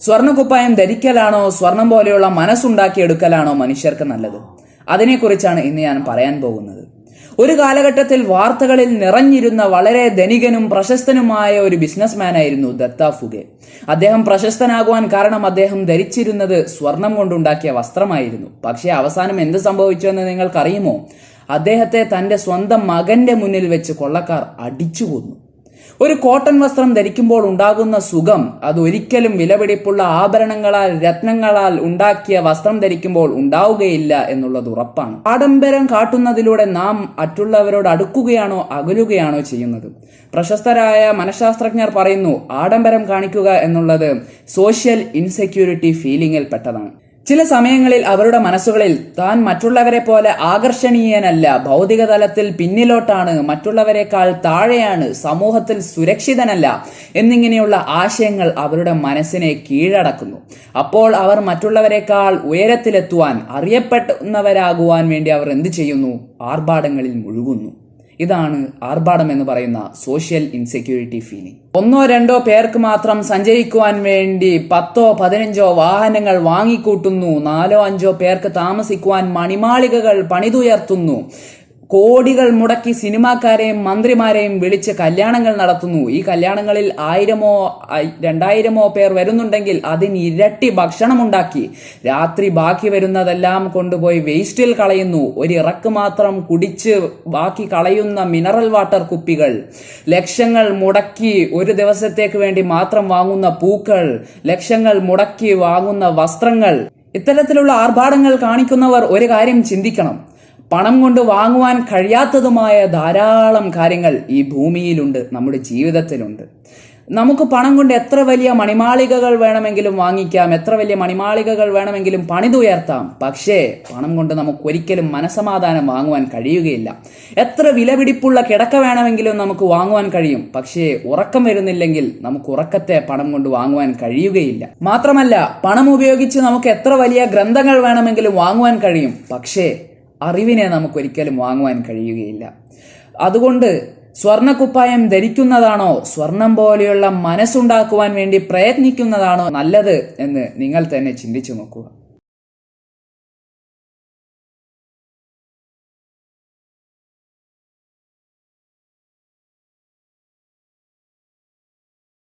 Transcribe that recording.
സ്വർണക്കുപ്പായം ധരിക്കലാണോ സ്വർണം പോലെയുള്ള മനസ്സുണ്ടാക്കിയെടുക്കലാണോ മനുഷ്യർക്ക് നല്ലത്? അതിനെക്കുറിച്ചാണ് ഇന്ന് ഞാൻ പറയാൻ പോകുന്നത്. ഒരു കാലഘട്ടത്തിൽ വാർത്തകളിൽ നിറഞ്ഞിരുന്ന വളരെ ധനികനും പ്രശസ്തനുമായ ഒരു ബിസിനസ്മാനായിരുന്നു ദത്ത ഫുഗെ. അദ്ദേഹം പ്രശസ്തനാകുവാൻ കാരണം അദ്ദേഹം ധരിച്ചിരുന്നത് സ്വർണം കൊണ്ടുണ്ടാക്കിയ വസ്ത്രമായിരുന്നു. പക്ഷേ അവസാനം എന്ത് സംഭവിച്ചുവെന്ന് നിങ്ങൾക്കറിയുമോ? അദ്ദേഹത്തെ തന്റെ സ്വന്തം മകന്റെ മുന്നിൽ വെച്ച് കൊള്ളക്കാർ അടിച്ചു കൊന്നു ഒരു കോട്ടൺ വസ്ത്രം ധരിക്കുമ്പോൾ ഉണ്ടാകുന്ന സുഖം അത് ഒരിക്കലും വിലപിടിപ്പുള്ള ആഭരണങ്ങളാൽ രത്നങ്ങളാൽ ഉണ്ടാക്കിയ വസ്ത്രം ധരിക്കുമ്പോൾ ഉണ്ടാവുകയില്ല എന്നുള്ളത് ഉറപ്പാണ്. ആഡംബരം കാട്ടുന്നതിലൂടെ നാം മറ്റുള്ളവരോട് അടുക്കുകയാണോ അകലുകയാണോ ചെയ്യുന്നത്? പ്രശസ്തരായ മനഃശാസ്ത്രജ്ഞർ പറയുന്നു ആഡംബരം കാണിക്കുക എന്നുള്ളത് സോഷ്യൽ ഇൻസെക്യൂരിറ്റി ഫീലിംഗിൽ പെട്ടതാണ് ചില സമയങ്ങളിൽ അവരുടെ മനസ്സുകളിൽ താൻ മറ്റുള്ളവരെ പോലെ ആകർഷണീയനല്ല. ഭൗതിക തലത്തിൽ പിന്നിലോട്ടാണ് മറ്റുള്ളവരെക്കാൾ താഴെയാണ് സമൂഹത്തിൽ സുരക്ഷിതനല്ല എന്നിങ്ങനെയുള്ള ആശയങ്ങൾ അവരുടെ മനസ്സിനെ കീഴടക്കുന്നു. അപ്പോൾ അവർ മറ്റുള്ളവരെക്കാൾ ഉയരത്തിലെത്തുവാൻ അറിയപ്പെടുന്നവരാകുവാൻ വേണ്ടി അവർ എന്ത് ചെയ്യുന്നു? ആർഭാടങ്ങളിൽ മുഴുകുന്നു. ഇതാണ് ആർഭാടം എന്ന് പറയുന്ന സോഷ്യൽ ഇൻസെക്യൂരിറ്റി ഫീലിംഗ് ഒന്നോ രണ്ടോ പേർക്ക് മാത്രം സഞ്ചരിക്കുവാൻ വേണ്ടി പത്തോ പതിനഞ്ചോ വാഹനങ്ങൾ വാങ്ങിക്കൂട്ടുന്നു. നാലോ അഞ്ചോ പേർക്ക് താമസിക്കുവാൻ മണിമാളികകൾ പണിതുയർത്തുന്നു. കോടികൾ മുടക്കി സിനിമാക്കാരെയും മന്ത്രിമാരെയും വിളിച്ച് കല്യാണങ്ങൾ നടത്തുന്നു. ഈ കല്യാണങ്ങളിൽ ആയിരമോ രണ്ടായിരമോ പേർ വരുന്നുണ്ടെങ്കിൽ അതിന് ഇരട്ടി ഭക്ഷണമുണ്ടാക്കി. രാത്രി ബാക്കി വരുന്നതെല്ലാം കൊണ്ടുപോയി വേസ്റ്റിൽ കളയുന്നു. ഒരു ഇറക്ക് മാത്രം കുടിച്ച് ബാക്കി കളയുന്ന മിനറൽ വാട്ടർ കുപ്പികൾ. ലക്ഷങ്ങൾ മുടക്കി ഒരു ദിവസത്തേക്ക് വേണ്ടി മാത്രം വാങ്ങുന്ന പൂക്കൾ. ലക്ഷങ്ങൾ മുടക്കി വാങ്ങുന്ന വസ്ത്രങ്ങൾ. ഇത്തരത്തിലുള്ള ആർഭാടങ്ങൾ കാണിക്കുന്നവർ ഒരു കാര്യം ചിന്തിക്കണം. പണം കൊണ്ട് വാങ്ങുവാൻ കഴിയാത്തതുമായ ധാരാളം കാര്യങ്ങൾ ഈ ഭൂമിയിലുണ്ട് നമ്മുടെ ജീവിതത്തിലുണ്ട്. നമുക്ക് പണം കൊണ്ട് എത്ര വലിയ മണിമാളികകൾ വേണമെങ്കിലും വാങ്ങിക്കാം എത്ര വലിയ മണിമാളികകൾ വേണമെങ്കിലും പണിതുയർത്താം പക്ഷേ പണം കൊണ്ട് നമുക്ക് ഒരിക്കലും മനസമാധാനം വാങ്ങുവാൻ കഴിയുകയില്ല. എത്ര വിലപിടിപ്പുള്ള കിടക്ക വേണമെങ്കിലും നമുക്ക് വാങ്ങുവാൻ കഴിയും പക്ഷേ ഉറക്കം വരുന്നില്ലെങ്കിൽ നമുക്ക് ഉറക്കത്തെ പണം കൊണ്ട് വാങ്ങുവാൻ കഴിയുകയില്ല. മാത്രമല്ല പണം ഉപയോഗിച്ച് നമുക്ക് എത്ര വലിയ ഗ്രന്ഥങ്ങൾ വേണമെങ്കിലും വാങ്ങുവാൻ കഴിയും പക്ഷേ അറിവിനെ നമുക്കൊരിക്കലും വാങ്ങുവാൻ കഴിയുകയില്ല. അതുകൊണ്ട് സ്വർണക്കുപ്പായം ധരിക്കുന്നതാണോ സ്വർണം പോലെയുള്ള മനസ്സുണ്ടാക്കുവാൻ വേണ്ടി പ്രയത്നിക്കുന്നതാണോ നല്ലത് എന്ന് നിങ്ങൾ തന്നെ ചിന്തിച്ചു നോക്കുക.